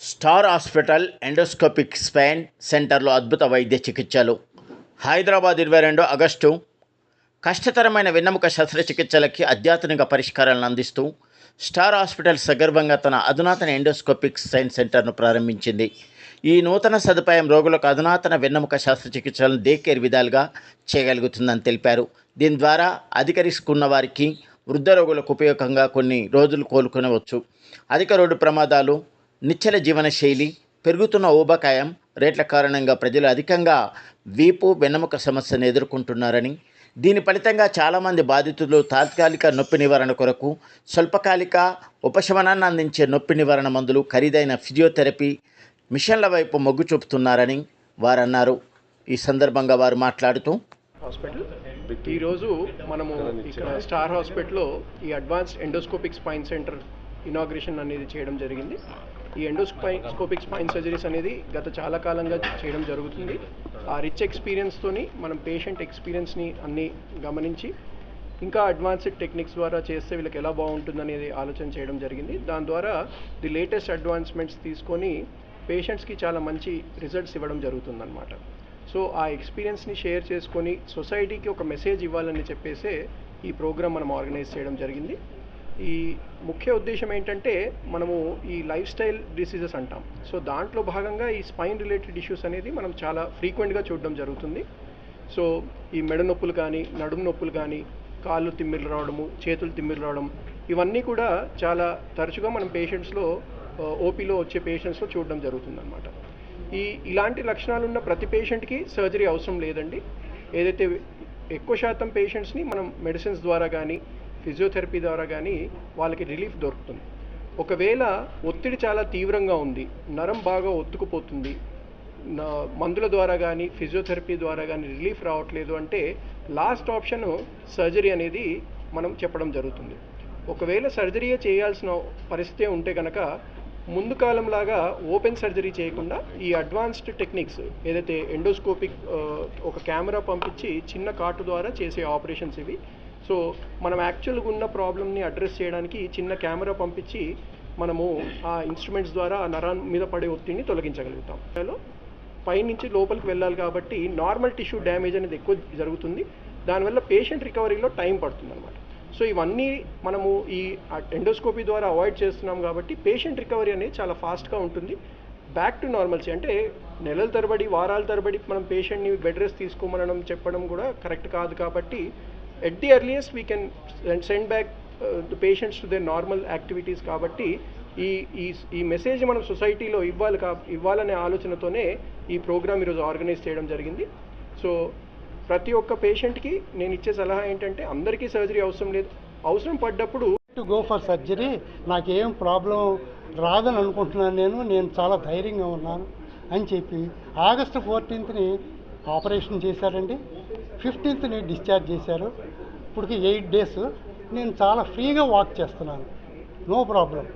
Star hospital endoscopic spine సెంటర్లో అద్భుత వైద్య చికిత్సలు. హైదరాబాద్ ఇరవై రెండు ఆగస్టు. కష్టతరమైన వెన్నెముక శస్త్రచికిత్సలకి అధ్యాత్మిక పరిష్కారాలను అందిస్తూ స్టార్ హాస్పిటల్ సగర్భంగా తన అధునాతన ఎండోస్కోపిక్ సైన్స్ సెంటర్ను ప్రారంభించింది. ఈ నూతన సదుపాయం రోగులకు అధునాతన వెన్నెముక శస్త్రచికిత్సలను డే కేర్ విధాలుగా చేయగలుగుతుందని తెలిపారు. దీని ద్వారా అధిక వారికి వృద్ధ రోగులకు ఉపయోగంగా కొన్ని రోజులు కోలుకునవచ్చు. అధిక రోడ్డు ప్రమాదాలు నిచ్చల జీవన శైలి పెరుగుతున్న ఊబకాయం రేట్ల కారణంగా ప్రజలు అధికంగా వీపు వెన్నెముక సమస్యను ఎదుర్కొంటున్నారని దీని ఫలితంగా చాలామంది బాధితులు తాత్కాలిక నొప్పి నివారణ కొరకు స్వల్పకాలిక ఉపశమనాన్ని అందించే నొప్పి నివారణ మందులు ఖరీదైన ఫిజియోథెరపీ మిషన్ల వైపు మొగ్గు చూపుతున్నారని వారు అన్నారు ఈ సందర్భంగా వారు మాట్లాడుతూ హాస్పిటల్? ఈరోజు మనము ఇక్కడ స్టార్ హాస్పిటల్లో ఈ advanced endoscopic spine centre inauguration అనేది చేయడం జరిగింది. ఈ ఎండోస్పై స్కోపిక్ స్పైన్ సర్జరీస్ అనేది గత చాలా కాలంగా చేయడం జరుగుతుంది. ఆ రిచ్ ఎక్స్పీరియన్స్తోని మనం పేషెంట్ ఎక్స్పీరియన్స్ని అన్నీ గమనించి ఇంకా అడ్వాన్స్డ్ టెక్నిక్స్ ద్వారా చేస్తే వీళ్ళకి ఎలా బాగుంటుందనేది ఆలోచన చేయడం జరిగింది. దాని ద్వారా ది లేటెస్ట్ అడ్వాన్స్మెంట్స్ తీసుకొని పేషెంట్స్కి చాలా మంచి రిజల్ట్స్ ఇవ్వడం జరుగుతుందన్నమాట. సో ఆ ఎక్స్పీరియన్స్ని షేర్ చేసుకొని సొసైటీకి ఒక మెసేజ్ ఇవ్వాలని చెప్పేసే ఈ ప్రోగ్రామ్ మనం ఆర్గనైజ్ చేయడం జరిగింది. ఈ ముఖ్య ఉద్దేశం ఏంటంటే మనము ఈ లైఫ్ స్టైల్ డిసీజెస్ అంటాం. సో దాంట్లో భాగంగా ఈ స్పైన్ రిలేటెడ్ ఇష్యూస్ అనేది మనం చాలా ఫ్రీక్వెంట్గా చూడడం జరుగుతుంది. సో ఈ మెడ నొప్పులు కానీ నడుము నొప్పులు కానీ కాళ్ళు తిమ్మిర్లు రావడము చేతులు తిమ్మిర్లు రావడం ఇవన్నీ కూడా చాలా తరచుగా మనం పేషెంట్స్లో ఓపీలో వచ్చే పేషెంట్స్లో చూడడం జరుగుతుందన్నమాట. ఈ ఇలాంటి లక్షణాలు ఉన్న ప్రతి పేషెంట్కి సర్జరీ అవసరం లేదండి. ఏదైతే ఎక్కువ శాతం పేషెంట్స్ని మనం మెడిసిన్స్ ద్వారా కానీ ఫిజియోథెరపీ ద్వారా కానీ వాళ్ళకి రిలీఫ్ దొరుకుతుంది. ఒకవేళ ఒత్తిడి చాలా తీవ్రంగా ఉంది నరం బాగా ఒత్తుకుపోతుంది మందుల ద్వారా కానీ ఫిజియోథెరపీ ద్వారా కానీ రిలీఫ్ రావట్లేదు అంటే లాస్ట్ ఆప్షన్ సర్జరీ అనేది మనం చెప్పడం జరుగుతుంది. ఒకవేళ సర్జరీయే చేయాల్సిన పరిస్థితి ఉంటే కనుక ముందు కాలంలాగా ఓపెన్ సర్జరీ చేయకుండా ఈ అడ్వాన్స్డ్ టెక్నిక్స్ ఏదైతే ఎండోస్కోపిక్ ఒక కెమెరా పంపించి చిన్న కాటు ద్వారా చేసే ఆపరేషన్స్ ఇవి సో మనం యాక్చువల్గా ఉన్న ప్రాబ్లమ్ని అడ్రస్ చేయడానికి చిన్న కెమెరా పంపించి మనము ఆ ఇన్స్ట్రుమెంట్స్ ద్వారా ఆ నరం మీద పడే ఒత్తిడిని తొలగించగలుగుతాం. హలో? పైనుంచి లోపలికి వెళ్ళాలి కాబట్టి నార్మల్ టిష్యూ డ్యామేజ్ అనేది ఎక్కువ జరుగుతుంది. దానివల్ల పేషెంట్ రికవరీలో టైం పడుతుంది అనమాట సో ఇవన్నీ మనము ఈ ఎండోస్కోపీ ద్వారా అవాయిడ్ చేస్తున్నాం కాబట్టి పేషెంట్ రికవరీ అనేది చాలా ఫాస్ట్గా ఉంటుంది. బ్యాక్ టు నార్మల్సీ అంటే నెలల తరబడి వారాల తరబడి మనం పేషెంట్ని బెడ్ రెస్ట్ తీసుకోమనడం చెప్పడం కూడా కరెక్ట్ కాదు కాబట్టి at the earliest we can send back the patients to their normal activities కాబట్టి ఈ ఈ ఈ మెసేజ్ మనం సొసైటీలో ఇవ్వాలి కా ఇవ్వాలనే ఆలోచనతోనే ఈ ప్రోగ్రామ్ ఈరోజు ఆర్గనైజ్ చేయడం జరిగింది. సో ప్రతి ఒక్క పేషెంట్కి నేను ఇచ్చే సలహా ఏంటంటే అందరికీ సర్జరీ అవసరం లేదు. అవసరం పడ్డప్పుడు టు గో ఫర్ సర్జరీ నాకేం ప్రాబ్లం రాదని అనుకుంటున్నాను నేను. నేను చాలా ధైర్యంగా ఉన్నాను అని చెప్పి ఆగస్టు ఫోర్టీన్త్ని ఆపరేషన్ చేశారండి. ఫిఫ్టీన్త్ని డిశ్చార్జ్ చేశారు ఇప్పటికి ఎయిట్ డేస్ నేను చాలా ఫ్రీగా వాక్ చేస్తున్నాను. No problem.